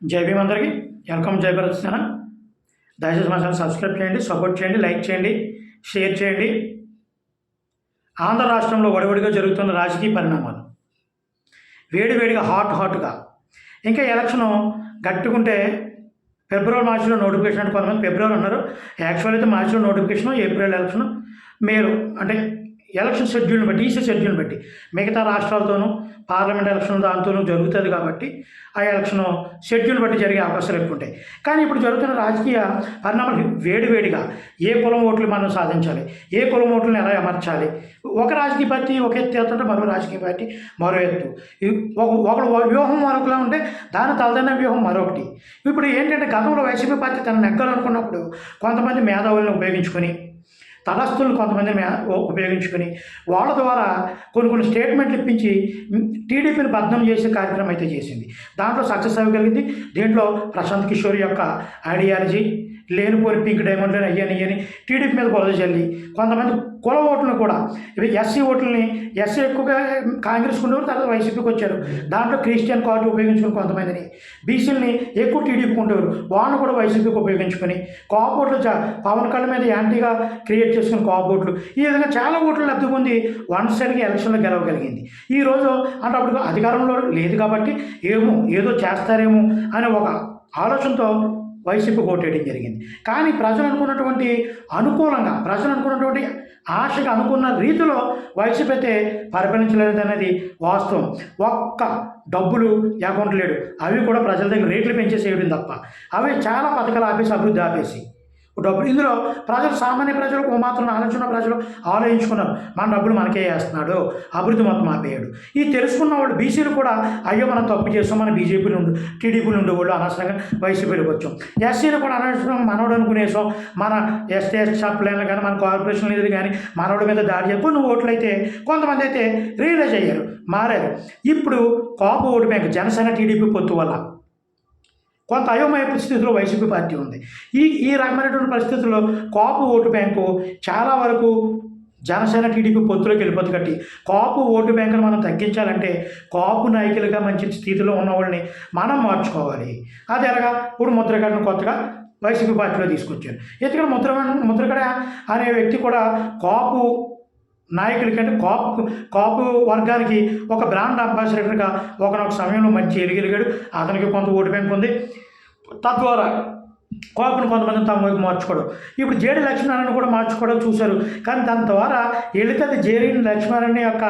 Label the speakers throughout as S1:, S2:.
S1: జై భీమ్ అందరికీ. వెల్కమ్ జై భరత్ సేన దయచేసి మా ఛానల్ సబ్స్క్రైబ్ చేయండి సపోర్ట్ చేయండి లైక్ చేయండి షేర్ చేయండి. ఆంధ్ర రాష్ట్రంలో వడివడిగా జరుగుతున్న రాజకీయ పరిణామాలు. వేడివేడిగా హాట్ హాట్గా. ఇంకా ఎలక్షను గట్టుకుంటే ఫిబ్రవరి మార్చిలో నోటిఫికేషన్ అంటే కొంతమంది ఫిబ్రవరి అన్నారు. యాక్చువల్ అయితే మార్చిలో నోటిఫికేషన్ ఏప్రిల్ ఎలక్షన్ మేరు అంటే ఎలక్షన్ షెడ్యూల్ని బట్టి ఈసీ షెడ్యూల్ని బట్టి మిగతా రాష్ట్రాలతోనూ పార్లమెంట్ ఎలక్షన్ దాంతోనూ జరుగుతుంది కాబట్టి ఆ ఎలక్షన్ షెడ్యూల్ బట్టి జరిగే అవకాశాలు ఎక్కువ ఉంటాయి. కానీ ఇప్పుడు జరుగుతున్న రాజకీయ పరిణామాలు వేడివేడిగా ఏ కులం ఓట్లు మనం సాధించాలి ఏ కులం ఓట్లను ఎలా అమర్చాలి ఒక రాజకీయ పార్టీ ఒక ఎత్తు వెళ్తుంటే మరో రాజకీయ పార్టీ మరో ఎత్తు. ఒక ఒకడు వ్యూహం మరొకలా ఉంటే దాని తలదైన వ్యూహం మరొకటి. ఇప్పుడు ఏంటంటే గతంలో వైసీపీ పార్టీ తన నెగ్గాలనుకున్నప్పుడు కొంతమంది మేధావులను ఉపయోగించుకొని తటస్థులను కొంతమంది ఉపయోగించుకుని వాళ్ళ ద్వారా కొన్ని కొన్ని స్టేట్మెంట్లు ఇప్పించి టీడీపీని బద్నం చేసే కార్యక్రమం అయితే చేసింది. దాంట్లో సక్సెస్ అవ్వగలిగింది. దీంట్లో ప్రశాంత్ కిషోర్ యొక్క ఐడియాలజీ లేనిపోని పింక్ డైమండ్ అయ్యని ఇయ్యని టీడీపీ మీద బురద చల్లి కొంతమంది కుల ఓట్లను కూడా ఇవి ఎస్సీ ఓట్లని ఎస్సీ ఎక్కువగా కాంగ్రెస్ ఉండేవారు తర్వాత వైసీపీకి వచ్చారు. దాంట్లో క్రిస్టియన్ కార్డు ఉపయోగించుకుని కొంతమందిని. బీసీలని ఎక్కువ టీడీపీకి ఉండేవారు. వాళ్ళని కూడా వైసీపీకి ఉపయోగించుకొని కాప్ ఓట్లు పవన్ కళ్యాణ్ మీద యాంటీగా క్రియేట్ చేసుకుని కాప్ ఓట్లు. ఈ విధంగా చాలా ఓట్లు లబ్ధి పొంది వన్ సైడ్గా ఎలక్షన్లో గెలవగలిగింది. ఈ రోజు అంటే అప్పుడు అధికారంలో లేదు కాబట్టి ఏమో ఏదో చేస్తారేమో అనే ఒక ఆలోచనతో వైసీపీ ఓటేయడం జరిగింది. కానీ ప్రజలు అనుకున్నటువంటి అనుకూలంగా ప్రజలు అనుకున్నటువంటి ఆశగా అనుకున్న రీతిలో వైసీపీ అయితే పరిపాలించలేదు అనేది వాస్తవం. ఒక్క డబ్బులు అకౌంట్ లేడు. అవి కూడా ప్రజల దగ్గర రేట్లు పెంచేసేయడం తప్ప. అవి చాలా పథకాలు ఆపేసి అభివృద్ధి ఆపేసి. డబ్బులు. ఇందులో ప్రజలు సామాన్య ప్రజలు ఓ మాత్రం ఆలోచన ప్రజలు ఆలోచించుకున్నారు. మన డబ్బులు మనకే వేస్తున్నాడు. అభివృద్ధి మొత్తం ఆపేయాడు. ఈ తెలుసుకున్న వాళ్ళు బీసీలు కూడా అయ్యో మనం తప్పు చేస్తాం మన బీజేపీలు ఉండు టీడీపీలు ఉండేవాళ్ళు అనవసరంగా వైసీపీలకు వచ్చాం ఎస్సీలు కూడా అనవసరం మనోడు అనుకునేసాం. మన ఎస్టీ ఎస్ సప్లైన్లు కానీ మన కార్పొరేషన్ నిధులు కానీ మనోడి మీద దాడి చెప్పు నువ్వు ఓట్లు అయితే కొంతమంది అయితే రియలైజ్ అయ్యారు మారారు. ఇప్పుడు Kapu vote bank Janasena TDP పొత్తు వల్ల కొంత అయోమయ పరిస్థితిలో వైసీపీ పార్టీ ఉంది. ఈ ఈ రకమైనటువంటి పరిస్థితుల్లో కాపు ఓటు బ్యాంకు చాలా వరకు జనసేన టీడీపీ పొత్తులోకి వెళ్ళిపోతుంది కట్టి కాపు ఓటు బ్యాంకును మనం తగ్గించాలంటే కాపు నాయకులుగా మంచి స్థితిలో ఉన్న వాళ్ళని మనం మార్చుకోవాలి. అది ఎలాగా? ఇప్పుడు ముద్రగడను కొత్తగా వైసీపీ పార్టీలో తీసుకొచ్చారు. ఎందుకంటే ముద్ర ముద్రగడ అనే వ్యక్తి కూడా కాపు నాయకులకి అంటే కాపు కాపు వర్గానికి ఒక బ్రాండ్ అంబాసిడర్గా ఒకనొక సమయంలో మంచి ఎలిగెలిగాడు. అతనికి కొంత ఓటు బ్యాంక్ ఉంది. తద్వారా కోపను కొంతమంది తమ వైపు మార్చుకోవడం. ఇప్పుడు జేడి లక్ష్మీనారాయణ కూడా మార్చుకోవడం చూశారు. కానీ దాని ద్వారా ఎలితది అది జేడి లక్ష్మీనారాయణ యొక్క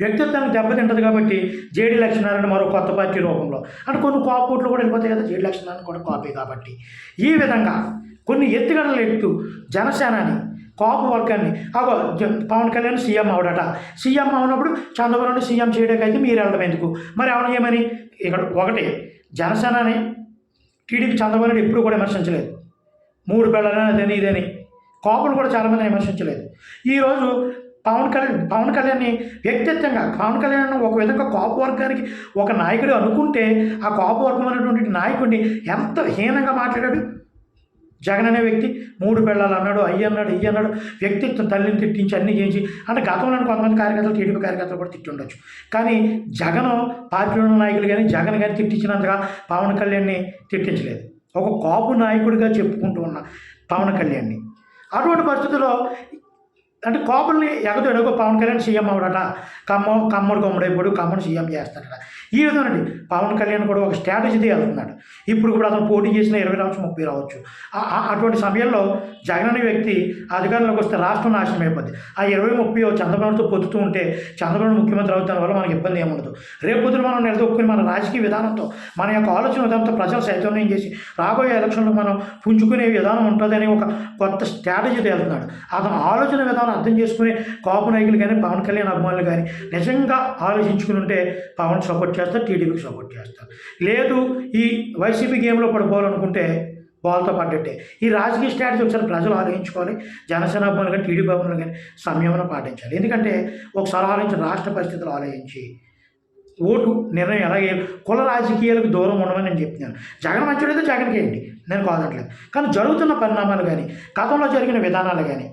S1: వ్యక్తిత్వం దెబ్బతింటది కాబట్టి జేడి లక్ష్మీనారాయణ మరో కొత్త పార్టీ రూపంలో. అంటే కొన్ని కాపు కూడా వెళ్ళిపోతాయి కదా జేడి లక్ష్మీనారాయణ కూడా కాపీ కాబట్టి. ఈ విధంగా కొన్ని ఎత్తుగడలు ఎత్తు జనసేనాని కాపు వర్గాన్ని. అగో పవన్ కళ్యాణ్ సీఎం అవడట. సీఎం అవునప్పుడు చంద్రబాబు సీఎం చేయడానికి అయితే మీరు వెళ్ళడం ఎందుకు? మరి అవును ఏమని ఇక్కడ ఒకటి జనసేనని టీడీపీ చంద్రబాబు నాయుడు ఎప్పుడు కూడా విమర్శించలేదు. మూడు పిల్లలని అదని ఇదని. కాపును కూడా చాలామంది విమర్శించలేదు. ఈరోజు పవన్ కళ్యాణ్ పవన్ కళ్యాణ్ని వ్యక్తిత్వంగా పవన్ కళ్యాణ్ ఒక విధంగా కాపు వర్గానికి ఒక నాయకుడు అనుకుంటే ఆ కాపు వర్గం అనేటువంటి నాయకుడిని ఎంత హీనంగా మాట్లాడాడు? జగన్ అనే వ్యక్తి మూడు పిల్లలు అన్నాడు అయ్యి అన్నాడు ఇయ్యి అన్నాడు వ్యక్తిత్వం తల్లిని తిట్టించి అన్ని చేయించి అంటే గతంలో కొంతమంది కార్యకర్తలు టీడీపీ కార్యకర్తలు కూడా తిట్టి ఉండొచ్చు కానీ జగన్ పార్టీలో ఉన్న నాయకులు కానీ జగన్ కానీ తిట్టించినంతగా పవన్ కళ్యాణ్ని తిట్టించలేదు. ఒక కాపు నాయకుడిగా చెప్పుకుంటూ ఉన్న పవన్ కళ్యాణ్ని. అటువంటి పరిస్థితుల్లో అంటే కోపల్ని ఎగదు ఎడగో పవన్ కళ్యాణ్ సీఎం అవడట. కమ్మ కమ్మడు కొమ్మడైపోడు కమ్మడు సీఎం చేస్తాడట. ఈ విధంగా పవన్ కళ్యాణ్ కూడా ఒక స్ట్రాటజీ వెళ్తున్నాడు ఇప్పుడు కూడా అతను పోటీ చేసిన ఇరవై రావచ్చు ముప్పై రావచ్చు. అటువంటి సమయంలో జగన్ అనే వ్యక్తి అధికారంలోకి వస్తే రాష్ట్రం నాశనం అయిపోద్ది. ఆ ఇరవై ముప్పై చంద్రబాబుతో పొద్దుతూ ఉంటే చంద్రబాబు ముఖ్యమంత్రి అవుతాం వల్ల మనకి ఇబ్బంది ఏముండదు రేపు పొద్దున మనం నిలదొక్కుని మన రాజకీయ విధానంతో మన యొక్క ఆలోచన విధానంతో ప్రజలు చైతన్యం చేసి రాబోయే ఎలక్షన్లో మనం పుంజుకునే విధానం ఉంటుందని ఒక కొత్త స్ట్రాటజీతో వెళ్తున్నాడు అతను ఆలోచన విధానం అర్థం చేసుకునే కాపు నాయకులు కానీ పవన్ కళ్యాణ్ అభిమానులు కానీ నిజంగా ఆలోచించుకుని ఉంటే పవన్ సపోర్ట్ చేస్తారు టీడీపీకి సపోర్ట్ చేస్తారు. లేదు ఈ వైసీపీ గేమ్లో పడిపోవాలనుకుంటే బాల్తో పడ్డట్టే ఈ రాజకీయ స్ట్రాటజీ ఒకసారి ప్రజలు ఆలోచించుకోవాలి జనసేన అభిమానులు కానీ టీడీపీ అభిమానులు కానీ సంయమనం పాటించాలి. ఎందుకంటే ఒకసారి ఆలోచించి రాష్ట్ర పరిస్థితులు ఆలోచించి ఓటు నిర్ణయం ఎలాగే కుల రాజకీయాలకు దూరం ఉండమని నేను చెప్తున్నాను. జగన్ మంచిదైతే జగన్కి ఏంటి నేను కాదట్లేదు. కానీ జరుగుతున్న పరిణామాలు కానీ గతంలో జరిగిన విధానాలు కానీ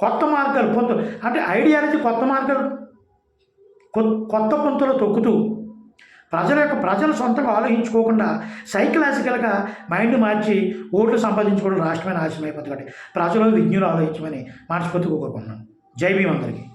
S1: కొత్త మార్గాలు పొందు అంటే ఐడియాలజీ కొత్త మార్గాలు కొత్త పొంతులు తొక్కుతూ ప్రజల యొక్క ప్రజలు సొంతంగా ఆలోచించుకోకుండా సైకలాజికల్గా మైండ్ మార్చి ఓట్లు సంపాదించుకోవడం రాష్ట్రమైన ఆశయమైపోతుంది కాబట్టి ప్రజలు విజ్ఞులు ఆలోచించమని మనస్ఫూర్తిగా కోరుకుంటున్నాను. జై భీమ్ అందరికీ.